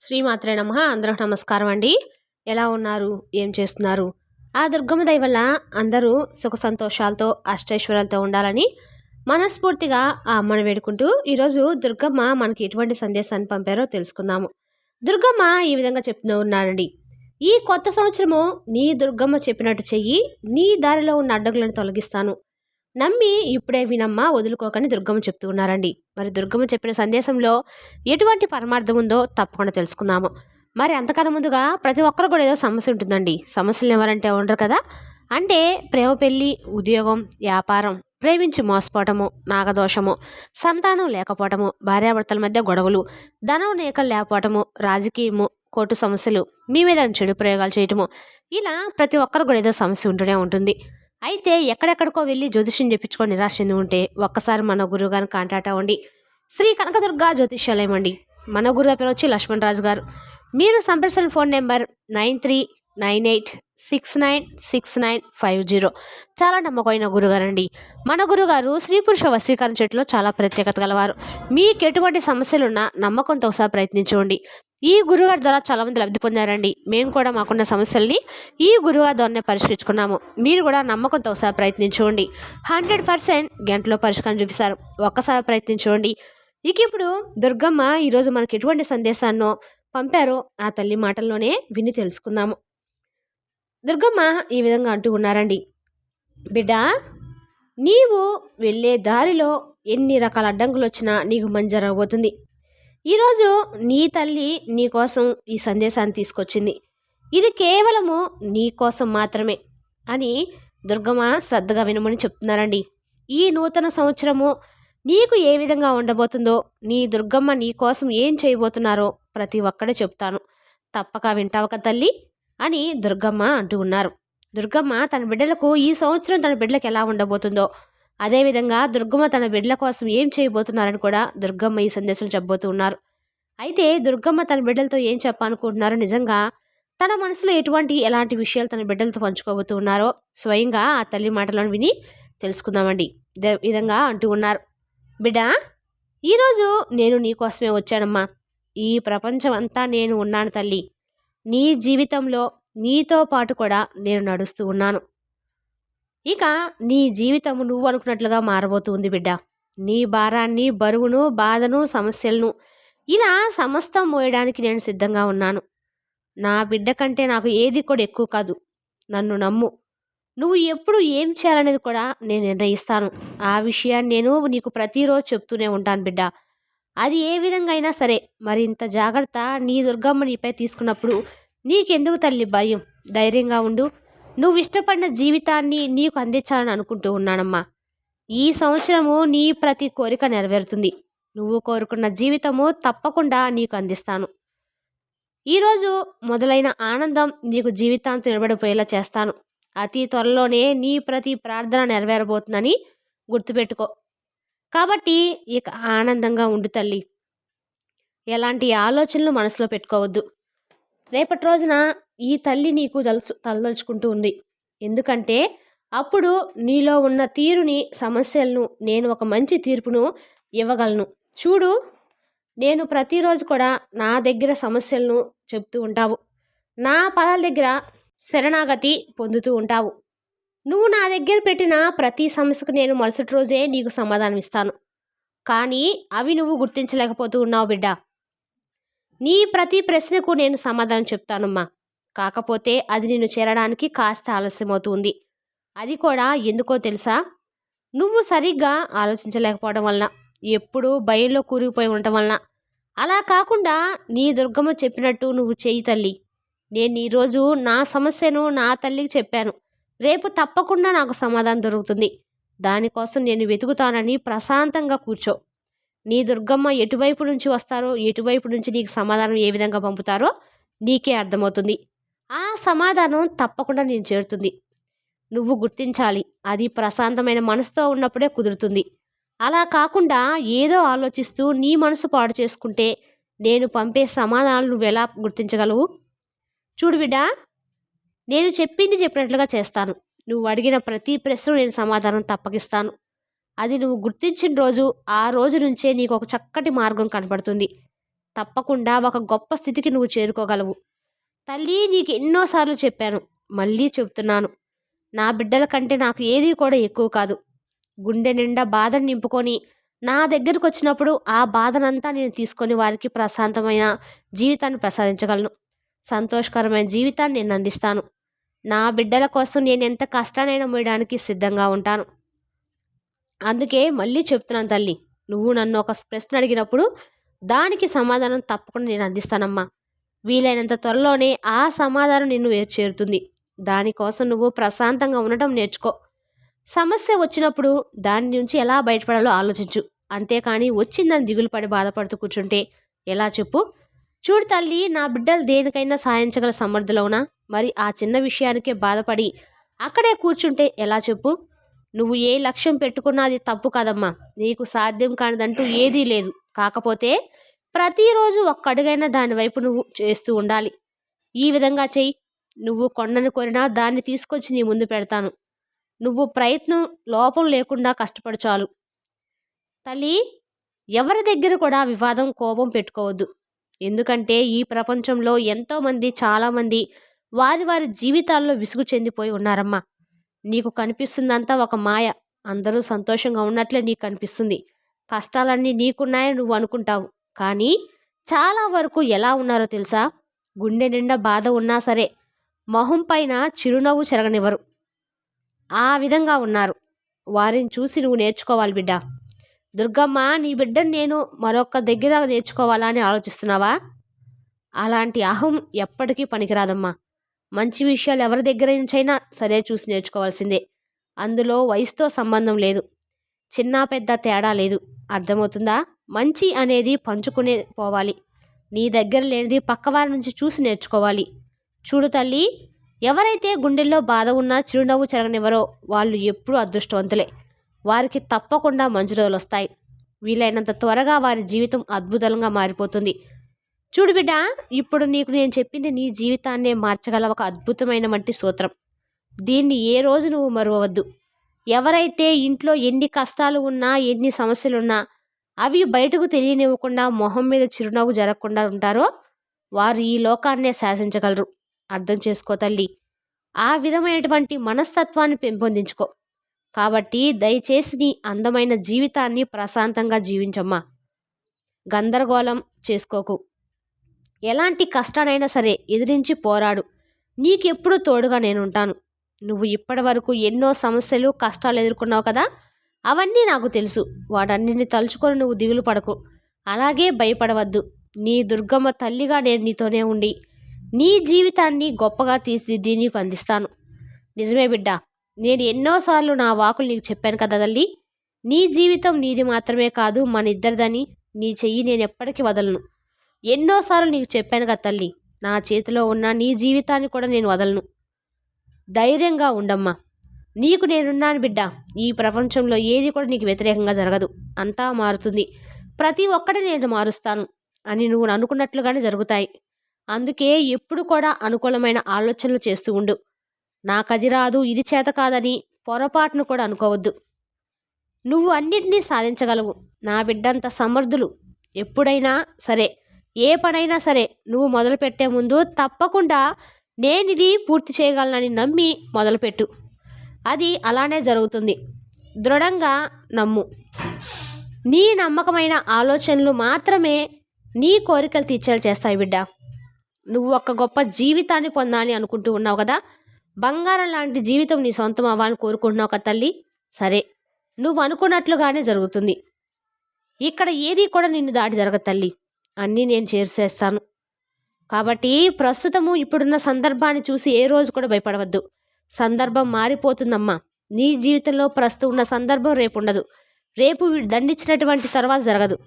శ్రీమాత్రే నమ. అందరూ నమస్కారం అండి. ఎలా ఉన్నారు? ఏం చేస్తున్నారు? ఆ దుర్గమ్మ దయ వల్ల అందరూ సుఖ సంతోషాలతో అష్టైశ్వర్యాలతో ఉండాలని మనస్ఫూర్తిగా ఆ అమ్మను వేడుకుంటూ ఈరోజు దుర్గమ్మ మనకి ఎటువంటి సందేశాన్ని పంపారో తెలుసుకుందాము. దుర్గమ్మ ఈ విధంగా చెప్తూ ఉన్నారండి ఈ కొత్త సంవత్సరము నీ దుర్గమ్మ చెప్పినట్టు చెయ్యి నీ దారిలో ఉన్న అడ్డగులను తొలగిస్తాను. నమ్మి ఇప్పుడే వినమ్మా వదులుకోకని దుర్గమ్మ చెప్తూ ఉన్నారండి. మరి దుర్గమ్మ చెప్పిన సందేశంలో ఎటువంటి పరమార్థం ఉందో తప్పకుండా తెలుసుకుందాము. మరి అంతకన్నా ముందుగా ప్రతి ఒక్కరు కూడా ఏదో సమస్య ఉంటుందండి. సమస్యలు ఎవరంటే ఉండరు కదా. అంటే ప్రేమ పెళ్ళి ఉద్యోగం వ్యాపారం ప్రేమించి మోసపోవటము నాగదోషము సంతానం లేకపోవటము భార్యాభర్తల మధ్య గొడవలు ధనం నేకలు లేకపోవటము రాజకీయము కోర్టు సమస్యలు మీ మీద చెడు ప్రయోగాలు చేయటము ఇలా ప్రతి ఒక్కరు కూడా ఏదో సమస్య ఉంటూనే ఉంటుంది. అయితే ఎక్కడెక్కడికో వెళ్ళి జ్యోతిష్యం చెప్పించుకొని నిరాశ చెంది ఉంటే ఒక్కసారి మన గురువు గారిని కాంటాక్ట్ అవ్వండి. శ్రీ కనకదుర్గ జ్యోతిష్యాలయం అండి. మన గురువు పేరు వచ్చి లక్ష్మణ్ రాజు గారు. మీరు సంప్రదించిన phone number nine three nine eight six nine six nine five zero. చాలా నమ్మకమైన గురుగారండి. మన గురుగారు స్త్రీ పురుష వశీకరణ చెట్టులో చాలా ప్రత్యేకత గలవారు. మీకు ఎటువంటి సమస్యలున్నా నమ్మకంతో ఒకసారి ప్రయత్నించండి. ఈ గురుగారి ద్వారా చాలామంది లబ్ధి పొందారండి. మేము కూడా మాకున్న సమస్యల్ని ఈ గురుగారి ద్వారానే పరిష్కరించుకున్నాము. మీరు కూడా నమ్మకంతో ఒకసారి ప్రయత్నించండి. హండ్రెడ్ పర్సెంట్ గంటలో పరిష్కారం చూపిస్తారు. ఒక్కసారి ప్రయత్నించండి. ఇక ఇప్పుడు దుర్గమ్మ ఈరోజు మనకి ఎటువంటి సందేశాన్నో పంపారో ఆ తల్లి మాటల్లోనే విని తెలుసుకుందాము. దుర్గమ్మ ఈ విధంగా అంటూ ఉన్నారండి. బిడ్డ నీవు వెళ్ళే దారిలో ఎన్ని రకాల అడ్డంకులు వచ్చినా నీకు మంచి జరగబోతుంది. ఈరోజు నీ తల్లి నీ కోసం ఈ సందేశాన్ని తీసుకొచ్చింది. ఇది కేవలము నీ కోసం మాత్రమే అని దుర్గమ్మ శ్రద్ధగా వినమని చెప్తున్నారండి. ఈ నూతన సంవత్సరము నీకు ఏ విధంగా ఉండబోతుందో నీ దుర్గమ్మ నీ కోసం ఏం చేయబోతున్నారో ప్రతి ఒక్కడే చెప్తాను. తప్పక వింటావు కదా తల్లి. అని దుర్గమ్మ అంటూ ఉన్నారు. దుర్గమ్మ తన బిడ్డలకు ఈ సంవత్సరం తన బిడ్డలకు ఎలా ఉండబోతుందో అదేవిధంగా దుర్గమ్మ తన బిడ్డల కోసం ఏం చేయబోతున్నారని కూడా దుర్గమ్మ ఈ సందేశం చెప్పబోతూ ఉన్నారు. అయితే దుర్గమ్మ తన బిడ్డలతో ఏం చెప్పాలనుకుంటున్నారో నిజంగా తన మనసులో ఎటువంటి ఎలాంటి విషయాలు తన బిడ్డలతో పంచుకోబోతూ ఉన్నారో స్వయంగా ఆ తల్లి మాటలను విని తెలుసుకుందామండి. ఇదే విధంగా అంటూ ఉన్నారు. బిడ్డ ఈరోజు నేను నీకోసమే వచ్చానమ్మా. ఈ ప్రపంచం అంతా నేను ఉన్నాను తల్లి. నీ జీవితంలో నీతో పాటు కూడా నేను నడుస్తూ ఉన్నాను. ఇక నీ జీవితం నువ్వు అనుకున్నట్లుగా మారబోతుంది బిడ్డ. నీ భారాన్ని బరువును బాధను సమస్యలను ఇలా సమస్తం మోయడానికి నేను సిద్ధంగా ఉన్నాను. నా బిడ్డ కంటే నాకు ఏది కూడా ఎక్కువ కాదు. నన్ను నమ్ము. నువ్వు ఎప్పుడు ఏం చేయాలనేది కూడా నేను నిర్ణయిస్తాను. ఆ విషయాన్ని నేను నీకు ప్రతిరోజు చెప్తూనే ఉంటాను బిడ్డ. అది ఏ విధంగా అయినా సరే మరింత జాగ్రత్త నీ దుర్గమ్మ నీపై తీసుకున్నప్పుడు నీకెందుకు తల్లి భయం? ధైర్యంగా ఉండు. నువ్వు ఇష్టపడిన జీవితాన్ని నీకు అందించాలని అనుకుంటూ ఉన్నానమ్మా. ఈ సంవత్సరము నీ ప్రతి కోరిక నెరవేరుతుంది. నువ్వు కోరుకున్న జీవితము తప్పకుండా నీకు అందిస్తాను. ఈరోజు మొదలైన ఆనందం నీకు జీవితాంతం నిలబడిపోయేలా చేస్తాను. అతి త్వరలోనే నీ ప్రతి ప్రార్థన నెరవేరబోతుందని గుర్తుపెట్టుకో. కాబట్టి ఇక ఆనందంగా ఉండు తల్లి. ఎలాంటి ఆలోచనలు మనసులో పెట్టుకోవద్దు. రేపటి రోజున ఈ తల్లి నీకు తలచు తలదలుచుకుంటూ ఉంది. ఎందుకంటే అప్పుడు నీలో ఉన్న తీరుని సమస్యలను నేను ఒక మంచి తీర్పును ఇవ్వగలను. చూడు నేను ప్రతిరోజు కూడా నా దగ్గర సమస్యలను చెప్తూ ఉంటావు. నా పదాల దగ్గర శరణాగతి పొందుతూ ఉంటావు. నువ్వు నా దగ్గర పెట్టిన ప్రతి సమస్యకు నేను మరుసటి రోజే నీకు సమాధానం ఇస్తాను కానీ అవి నువ్వు గుర్తించలేకపోతూ ఉన్నావు బిడ్డ. నీ ప్రతి ప్రశ్నకు నేను సమాధానం చెప్తానమ్మా. కాకపోతే అది నిన్ను చేరడానికి కాస్త ఆలస్యమవుతుంది. అది కూడా ఎందుకో తెలుసా? నువ్వు సరిగ్గా ఆలోచించలేకపోవడం వలన ఎప్పుడూ భయంలో కూరుకుపోయి ఉండటం వలన. అలా కాకుండా నీ దుర్గమ్మ చెప్పినట్టు నువ్వు చేయి తల్లి. నేను ఈరోజు నా సమస్యను నా తల్లికి చెప్పాను. రేపు తప్పకుండా నాకు సమాధానం దొరుకుతుంది. దానికోసం నేను వెతుకుతానని ప్రశాంతంగా కూర్చో. నీ దుర్గమ్మ ఎటువైపు నుంచి వస్తారో ఎటువైపు నుంచి నీకు సమాధానం ఏ విధంగా పంపుతారో నీకే అర్థమవుతుంది. ఆ సమాధానం తప్పకుండా నేను చేరుతుంది. నువ్వు గుర్తించాలి. అది ప్రశాంతమైన మనసుతో ఉన్నప్పుడే కుదురుతుంది. అలా కాకుండా ఏదో ఆలోచిస్తూ నీ మనసు పాడు చేసుకుంటే నేను పంపే సమాధానాలు నువ్వు ఎలా గుర్తించగలవు? చూడు బిడ్డా నేను చెప్పింది చెప్పినట్లుగా చేస్తాను. నువ్వు అడిగిన ప్రతి ప్రశ్న నేను సమాధానం తప్పకిస్తాను అది నువ్వు గుర్తించిన రోజు ఆ రోజు నుంచే నీకు ఒక చక్కటి మార్గం కనపడుతుంది తప్పకుండా ఒక గొప్ప స్థితికి నువ్వు చేరుకోగలవు. తల్లి నీకు ఎన్నోసార్లు చెప్పాను. మళ్ళీ చెప్తున్నాను నా బిడ్డల కంటే నాకు ఏది కూడా ఎక్కువ కాదు. గుండె నిండా బాధను నింపుకొని నా దగ్గరకు వచ్చినప్పుడు ఆ బాధనంతా నేను తీసుకొని వారికి ప్రశాంతమైన జీవితాన్ని ప్రసాదించగలను. సంతోషకరమైన జీవితాన్ని నేను అందిస్తాను. నా బిడ్డల కోసం నేను ఎంత కష్టానైనా మోయడానికి సిద్ధంగా ఉంటాను. అందుకే మళ్ళీ చెప్తున్నాను తల్లి నువ్వు నన్ను ఒక ప్రశ్న అడిగినప్పుడు దానికి సమాధానం తప్పకుండా నేను అందిస్తానమ్మా. వీలైనంత త్వరలోనే ఆ సమాధానం నిన్ను చేరుతుంది. దానికోసం నువ్వు ప్రశాంతంగా ఉండటం నేర్చుకో. సమస్య వచ్చినప్పుడు దాని నుంచి ఎలా బయటపడాలో ఆలోచించు. అంతేకాని వచ్చిందని దిగులు పడి బాధపడుతూ కూర్చుంటే ఎలా చెప్పు? చూడు తల్లి నా బిడ్డలు దేనికైనా సాయించగల సమర్థులవునా? మరి ఆ చిన్న విషయానికే బాధపడి అక్కడే కూర్చుంటే ఎలా చెప్పు? నువ్వు ఏ లక్ష్యం పెట్టుకున్నా అది తప్పు కాదమ్మా. నీకు సాధ్యం కానిదంటూ ఏదీ లేదు. కాకపోతే ప్రతిరోజు ఒక్కడుగైనా దాని వైపు నువ్వు చేస్తూ ఉండాలి. ఈ విధంగా చెయ్యి. నువ్వు కొండను కోరినా దాన్ని తీసుకొచ్చి నీ ముందు పెడతాను. నువ్వు ప్రయత్నం లోపం లేకుండా కష్టపడు చాలు. తల్లి ఎవరి దగ్గర కూడా వివాదం కోపం పెట్టుకోవద్దు. ఎందుకంటే ఈ ప్రపంచంలో ఎంతోమంది చాలామంది వారి వారి జీవితాల్లో విసుగు చెందిపోయి ఉన్నారమ్మా. నీకు కనిపిస్తుందంతా ఒక మాయ. అందరూ సంతోషంగా ఉన్నట్లే నీకు కనిపిస్తుంది. కష్టాలన్నీ నీకున్నాయని నువ్వు అనుకుంటావు. కానీ చాలా వరకు ఎలా ఉన్నారో తెలుసా? గుండె నిండా బాధ ఉన్నా సరే మొహం పైన చిరునవ్వు చెరగనివ్వరు. ఆ విధంగా ఉన్నారు. వారిని చూసి నువ్వు నేర్చుకోవాలి బిడ్డ. దుర్గమ్మ నీ బిడ్డను నేను మరొక దగ్గర నేర్చుకోవాలా అని ఆలోచిస్తున్నావా? అలాంటి అహం ఎప్పటికీ పనికిరాదమ్మా. మంచి విషయాలు ఎవరి దగ్గర నుంచైనా సరే చూసి నేర్చుకోవాల్సిందే. అందులో వయసుతో సంబంధం లేదు. చిన్న పెద్ద తేడా లేదు. అర్థమవుతుందా? మంచి అనేది పంచుకునే పోవాలి. నీ దగ్గర లేనిది పక్కవారి నుంచి చూసి నేర్చుకోవాలి. చూడు తల్లి ఎవరైతే గుండెల్లో బాధ ఉన్నా చిరునవ్వు చెరగనివ్వరో వాళ్ళు ఎప్పుడూ అదృష్టవంతులే. వారికి తప్పకుండా మంచి రోజులు వస్తాయి వీలైనంత త్వరగా వారి జీవితం అద్భుతంగా మారిపోతుంది. చూడు బిడ్డ ఇప్పుడు నీకు నేను చెప్పింది నీ జీవితాన్నే మార్చగల ఒక అద్భుతమైన మట్టి సూత్రం. దీన్ని ఏ రోజు నువ్వు మరువవద్దు. ఎవరైతే ఇంట్లో ఎన్ని కష్టాలు ఉన్నా ఎన్ని సమస్యలున్నా అవి బయటకు తెలియనివ్వకుండా మొహం మీద చిరునవ్వు జరగకుండా ఉంటారో వారు ఈ లోకాన్నే శాసించగలరు. అర్థం చేసుకో తల్లి. ఆ విధమైనటువంటి మనస్తత్వాన్ని పెంపొందించుకో. కాబట్టి దయచేసి నీ అందమైన జీవితాన్ని ప్రశాంతంగా జీవించమ్మా. గందరగోళం చేసుకోకు. ఎలాంటి కష్టానైనా సరే ఎదిరించి పోరాడు. నీకెప్పుడు తోడుగా నేనుంటాను. నువ్వు ఇప్పటి వరకు ఎన్నో సమస్యలు కష్టాలు ఎదుర్కొన్నావు కదా? అవన్నీ నాకు తెలుసు. వాటన్నిటిని తలుచుకొని నువ్వు దిగులు పడకు. అలాగే భయపడవద్దు. నీ దుర్గమ్మ తల్లిగా నేను నీతోనే ఉండి నీ జీవితాన్ని గొప్పగా తీర్చిదిద్ది నీకు అందిస్తాను. నిజమే బిడ్డ. నేను ఎన్నోసార్లు నా వాకులు నీకు చెప్పాను కదా తల్లి? నీ జీవితం నీది మాత్రమే కాదు మన ఇద్దరిదని నీ చెయ్యి నేను ఎప్పటికీ వదలను. ఎన్నోసార్లు నీకు చెప్పాను కదా తల్లి నా చేతిలో ఉన్న నీ జీవితాన్ని కూడా నేను వదలను. ధైర్యంగా ఉండమ్మా. నీకు నేనున్నాను బిడ్డ. ఈ ప్రపంచంలో ఏది కూడా నీకు వ్యతిరేకంగా జరగదు. అంతా మారుతుంది. ప్రతి ఒక్కటి నేను మారుస్తాను అని నువ్వు అనుకున్నట్లుగానే జరుగుతాయి. అందుకే ఎప్పుడు కూడా అనుకూలమైన ఆలోచనలు చేస్తూ ఉండు. నాకది రాదు ఇది చేత కాదని పొరపాటును కూడా అనుకోవద్దు. నువ్వు అన్నిటినీ సాధించగలవు. నా బిడ్డంత సమర్థులు. ఎప్పుడైనా సరే ఏ పనైనా సరే నువ్వు మొదలుపెట్టే ముందు తప్పకుండా నేనిది పూర్తి చేయగలనని నమ్మి మొదలుపెట్టు. అది అలానే జరుగుతుంది. దృఢంగా నమ్ము. నీ నమ్మకమైన ఆలోచనలు మాత్రమే నీ కోరికలు తీర్చేలా చేస్తాయి బిడ్డ. నువ్వు ఒక గొప్ప జీవితాన్ని పొందాలని అనుకుంటూ ఉన్నావు కదా? బంగారం లాంటి జీవితం నీ సొంతం అవ్వాలని కోరుకుంటున్నావు కదా తల్లి? సరే. నువ్వు అనుకున్నట్లుగానే జరుగుతుంది. ఇక్కడ ఏది కూడా నిన్ను దాటి జరగదు తల్లి. అన్నీ నేను చేర్చేస్తాను. కాబట్టి ప్రస్తుతము ఇప్పుడున్న సందర్భాన్ని చూసి ఏ రోజు కూడా భయపడవద్దు. సందర్భం మారిపోతుందమ్మా. నీ జీవితంలో ప్రస్తుతం ఉన్న సందర్భం రేపు ఉండదు. రేపు దండించినటువంటి తర్వాత జరగదు.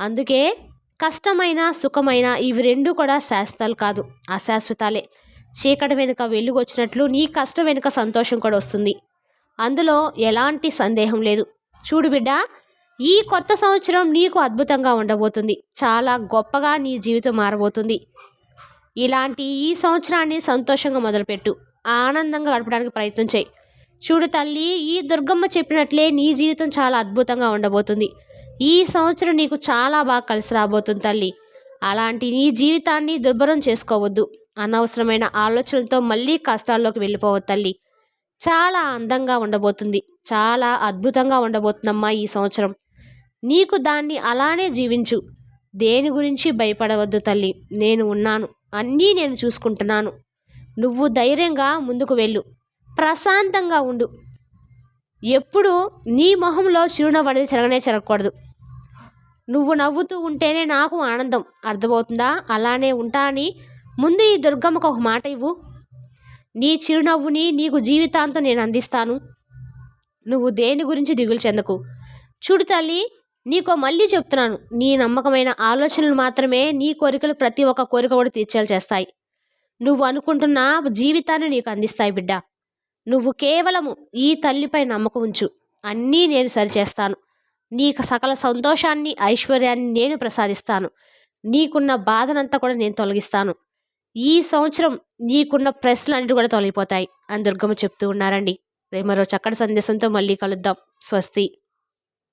అందుకే కష్టమైన సుఖమైన ఇవి రెండు కూడా శాశ్వతాలు కాదు. అశాశ్వతాలే. చీకటి వెనుక వెలుగు వచ్చినట్లు నీ కష్టం వెనుక సంతోషం కూడా వస్తుంది. అందులో ఎలాంటి సందేహం లేదు. చూడు బిడ్డ ఈ కొత్త సంవత్సరం నీకు అద్భుతంగా ఉండబోతుంది. చాలా గొప్పగా నీ జీవితం మారబోతుంది. ఇలాంటి ఈ సంవత్సరాన్ని సంతోషంగా మొదలుపెట్టు. ఆనందంగా గడపడానికి ప్రయత్నం చేయి. చూడు తల్లి ఈ దుర్గమ్మ చెప్పినట్లే నీ జీవితం చాలా అద్భుతంగా ఉండబోతుంది. ఈ సంవత్సరం నీకు చాలా బాగా కలిసి రాబోతుంది తల్లి. అలాంటి నీ జీవితాన్ని దుర్భరం చేసుకోవద్దు. అనవసరమైన ఆలోచనలతో మళ్ళీ కష్టాల్లోకి వెళ్ళిపోవద్దు తల్లి. చాలా అందంగా ఉండబోతుంది. చాలా అద్భుతంగా ఉండబోతుందమ్మా ఈ సంవత్సరం. నీకు దాన్ని అలానే జీవించు. దేని గురించి భయపడవద్దు తల్లి. నేను ఉన్నాను. అన్నీ నేను చూసుకుంటున్నాను. నువ్వు ధైర్యంగా ముందుకు వెళ్ళు. ప్రశాంతంగా ఉండు. ఎప్పుడు నీ మొహంలో చిరునవ్వు అనేది చెరగనే చెరగకూడదు నువ్వు నవ్వుతూ ఉంటేనే నాకు ఆనందం. అర్థమవుతుందా? అలానే ఉంటా అని ముందు ఈ దుర్గమ్మకు ఒక మాట ఇవ్వు. నీ చిరునవ్వుని నీకు జీవితాంతం నేను అందిస్తాను. నువ్వు దేని గురించి దిగులు చెందకు? చూడు తల్లి నీకో మళ్ళీ చెప్తున్నాను. నీ నమ్మకమైన ఆలోచనలు మాత్రమే నీ కోరికలు ప్రతి ఒక్క కోరిక కూడా తీర్చేలా చేస్తాయి. నువ్వు అనుకుంటున్న జీవితాన్ని నీకు అందిస్తాయి బిడ్డ. నువ్వు కేవలము ఈ తల్లిపై నమ్మకం ఉంచు. అన్నీ నేను సరిచేస్తాను. నీకు సకల సంతోషాన్ని ఐశ్వర్యాన్ని నేను ప్రసాదిస్తాను. నీకున్న బాధనంతా కూడా నేను తొలగిస్తాను. ఈ సంవత్సరం నీకున్న ప్రశ్నలు అన్నిటి కూడా తొలగిపోతాయి. అని దుర్గమ్మ చెప్తూ ఉన్నారండి. రేపు మరో చక్కటి సందేశంతో మళ్ళీ కలుద్దాం. స్వస్తి.